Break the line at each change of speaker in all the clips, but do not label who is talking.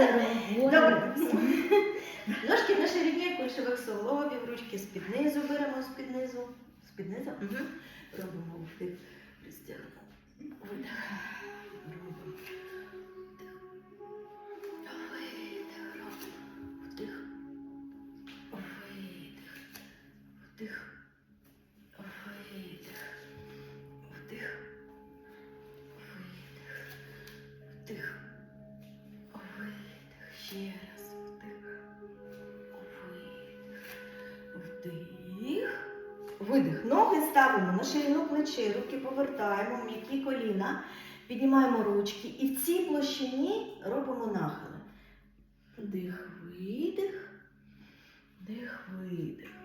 Добре. Ножки на ширині кульшових суглобів, ручки з-під низу беремо з-під низу. З-під низу. Угу. Робимо вдих, розтягнемо. Видих. Вдих. Видих. Ноги ставимо на ширину плечей, руки повертаємо, м'які коліна, піднімаємо ручки і в цій площині робимо нахили. Вдих, видих. Вдих, видих.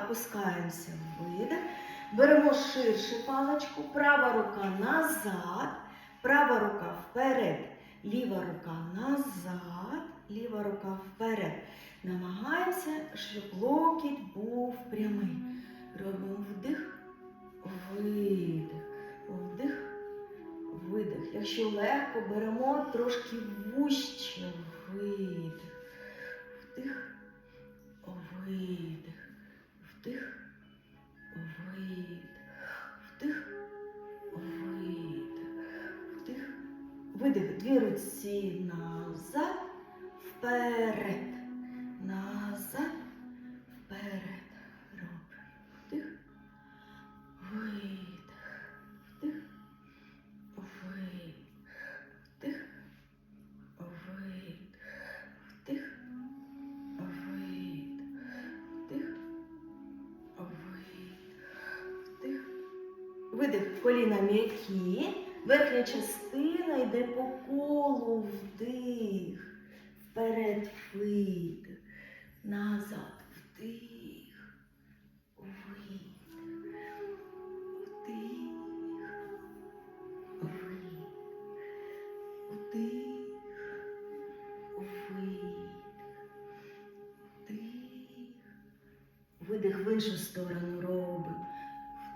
Вдих, в видих. Беремо ширше паличку, права рука назад, права рука вперед, ліва рука назад, ліва рука вперед. Намагаємося, щоб локіть був прямий. Робимо вдих, видих, вдих, видих. Якщо легко, беремо трошки вужче видих, вдих. Вперед, назад, вперед. Робимо вдих, видих, вдих, видих, вдих, видих, вдих. Вид, вдих, вид, вдих. Видих, коліна м'які, верхня частина йде по колу, вдих, вперед, видих, назад, вдих, видих, вдих, видих, вдих, видих. Вдих. Видих в іншу сторону робимо.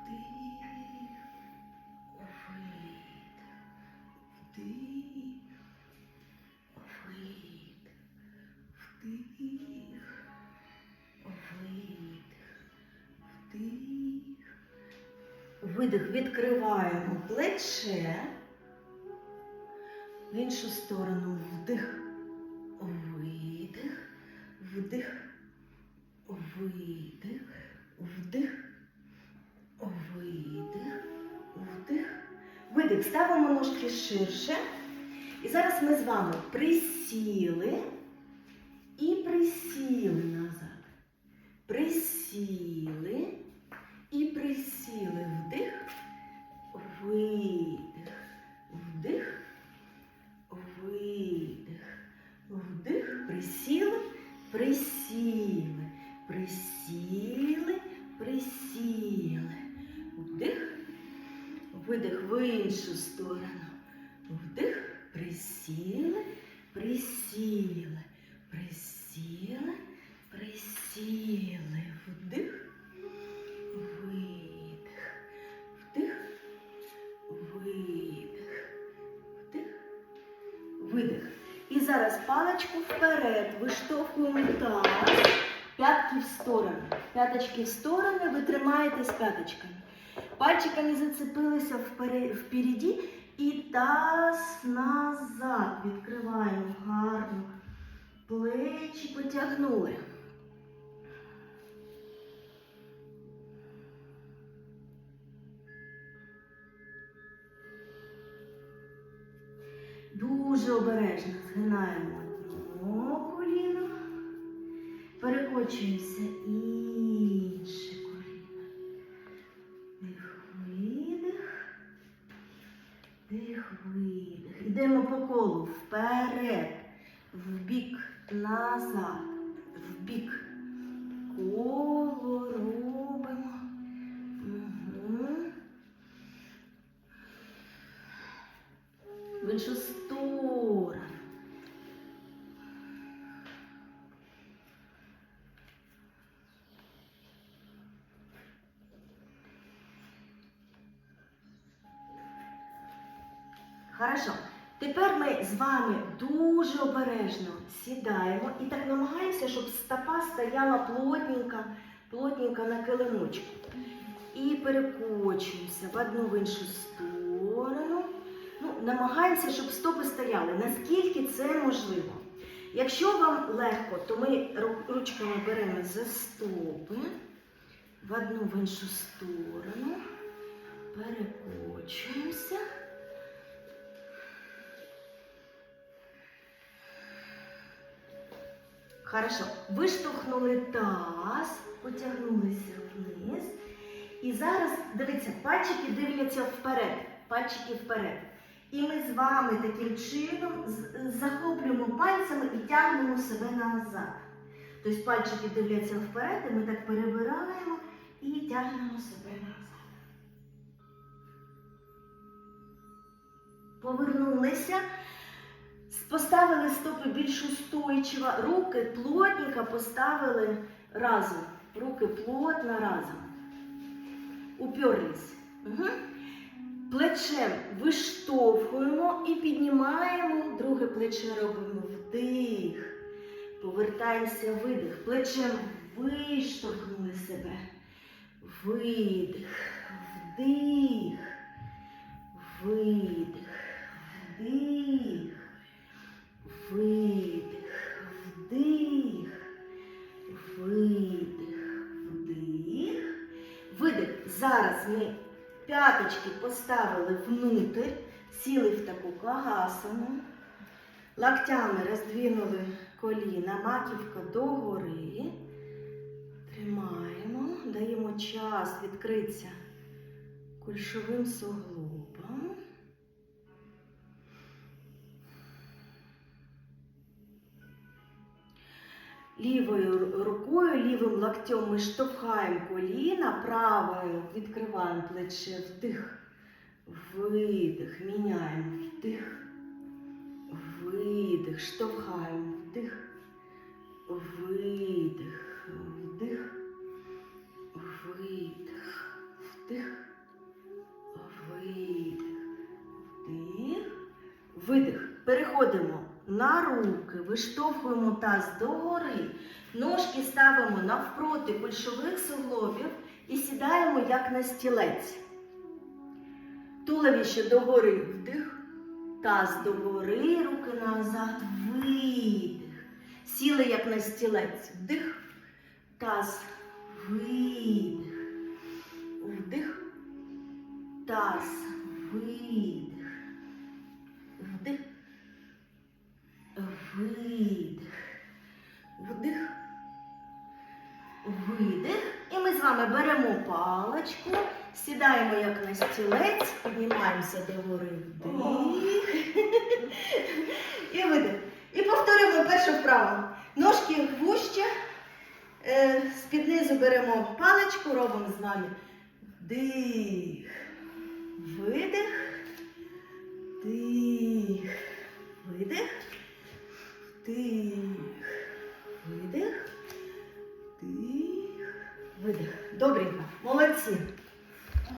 Вдих. Видих. Вдих. Видих. Відкриваємо плече. В іншу сторону вдих. Видих. Вдих. Видих. Вдих. Видих. Вдих. Видих. Ставимо ножки ширше. І зараз ми з вами присіли Присіли. Присіли. Присіли. Вдих. Видих в іншу сторону. Вдих. Присіли. Присіли. Присіли. Присіли. Зараз паличку вперед. Виштовхуємо таз. П'ятки в сторони. П'яточки в сторони. Ви тримаєтесь п'яточками. Пальчиками зацепилися впере- впереді і таз назад. Відкриваємо гарно. Плечі потягнули. Дуже обережно згинаємо одне коліно, перекочуємося інше коліно. Вдих, видих, вдих, видих. Йдемо по колу вперед, вбік, назад, вбік. Коло робимо іншу сторону. Хорошо. Тепер ми з вами дуже обережно сідаємо і так намагаємося, щоб стопа стояла плотненько, плотненько на килимочку. І перекочуємося в одну в іншу сторону. Намагаємося, щоб стопи стояли, наскільки це можливо. Якщо вам легко, то ми ручками беремо за стопи в одну в іншу сторону, перекочуємося. Хорошо. Виштовхнули таз, потягнулися вниз. І зараз, дивіться, пальчики дивляться вперед. Пальчики вперед. І ми з вами таким чином захоплюємо пальцями і тягнемо себе назад. Тобто пальчики дивляться вперед, і ми так перебираємо і тягнемо себе назад. Повернулися. Поставили стопи більш устойчиво, руки плотненько поставили разом. Руки плотно разом. Уперлись. Угу. Плечем виштовхуємо і піднімаємо. Друге плече робимо вдих. Повертаємося видих. Плечем виштовхнули себе. Видих. Вдих. Поставили внутрь, сіли в таку кагасану, локтями роздвинули коліна, маківка догори. Тримаємо, даємо час відкритися кульшовим суглобам. Лівою рукою, лівим локтем ми штовхаємо коліна, правою відкриваємо плече, вдих, видих, міняємо, вдих, видих, штовхаємо, вдих, видих, вдих, видих, вдих, видих, вдих, видих. Переходимо на руки, виштовхуємо таз догори, ножки ставимо навпроти кульшових суглобів і сідаємо як на стілець. Туловище догори вдих, таз догори, руки назад, видих. Сіли як на стілець. Вдих, таз, видих. Вдих, таз, видих. Вдих. Видих. Вдих. Видих. І ми з вами беремо паличку, сідаємо як на стілець, піднімаємося до гори вдих. І видих. І повторюємо першу вправу. Ножки вужче. Е, З-під низу беремо паличку, робимо з вами вдих. Видих. Вдих. Видих. Вдих, видих, вдих, видих. Добренько, молодці.